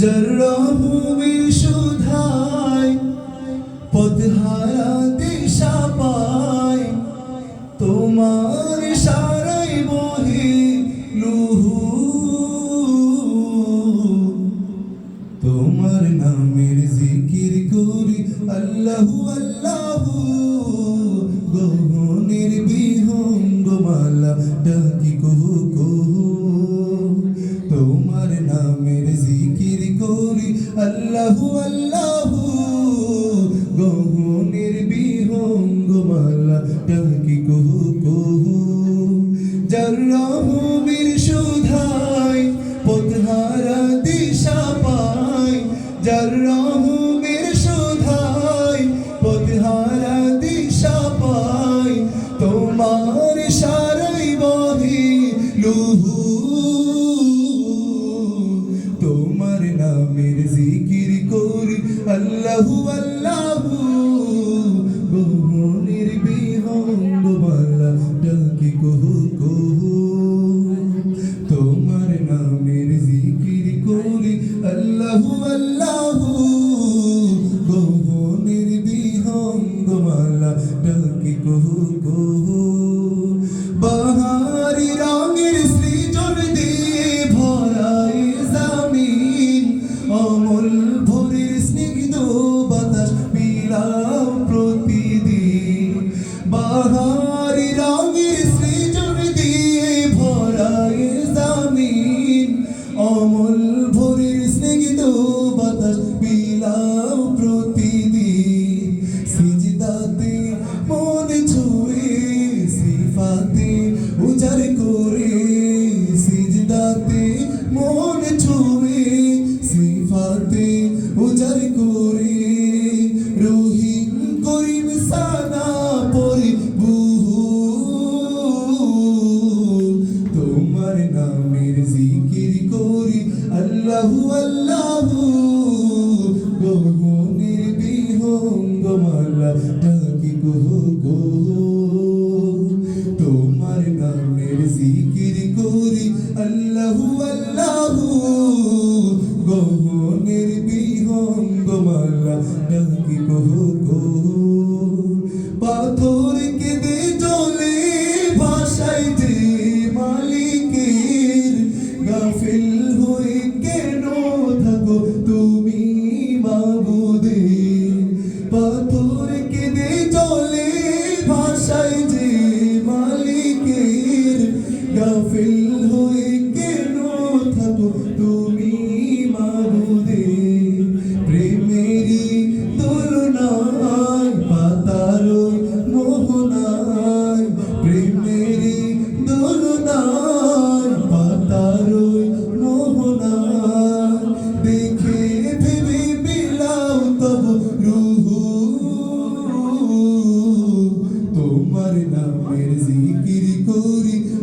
জরহুমি সুধাই পদহারা দিশা তোমার সারাই বহি লুহু তোমার নামের জিকির করি আল্লাহু আল্লাহু। গহনের বিহঙ্গ মালা ডাকি কহু। আল্লাহু আল্লাহু। গহনের বিহঙ্গ মালা ডাকি কহু কহু। যার রহমের সুধাই পথহারা দিশা পাই। তোমার সারাই বহি লুহু। তোমার নামের জিকির করি আল্লাহু আল্লাহু পাথর কেঁদে ভাষায় যে মালিকের গাফিল হয়ে কেন থাকো তুমি মাবুদের পাথর কেঁদে জলে ভাষায় যে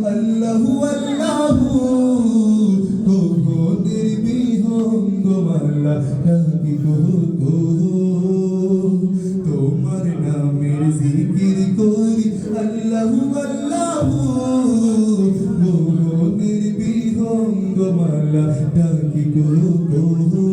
আল্লাহু আল্লাহু গগনের বিহঙ্গ মালা ডাকি কহু কহু তোমার নামের জিকির করি, আল্লাহু আল্লাহু, গগনের বিহঙ্গ মালা ডাকি কহু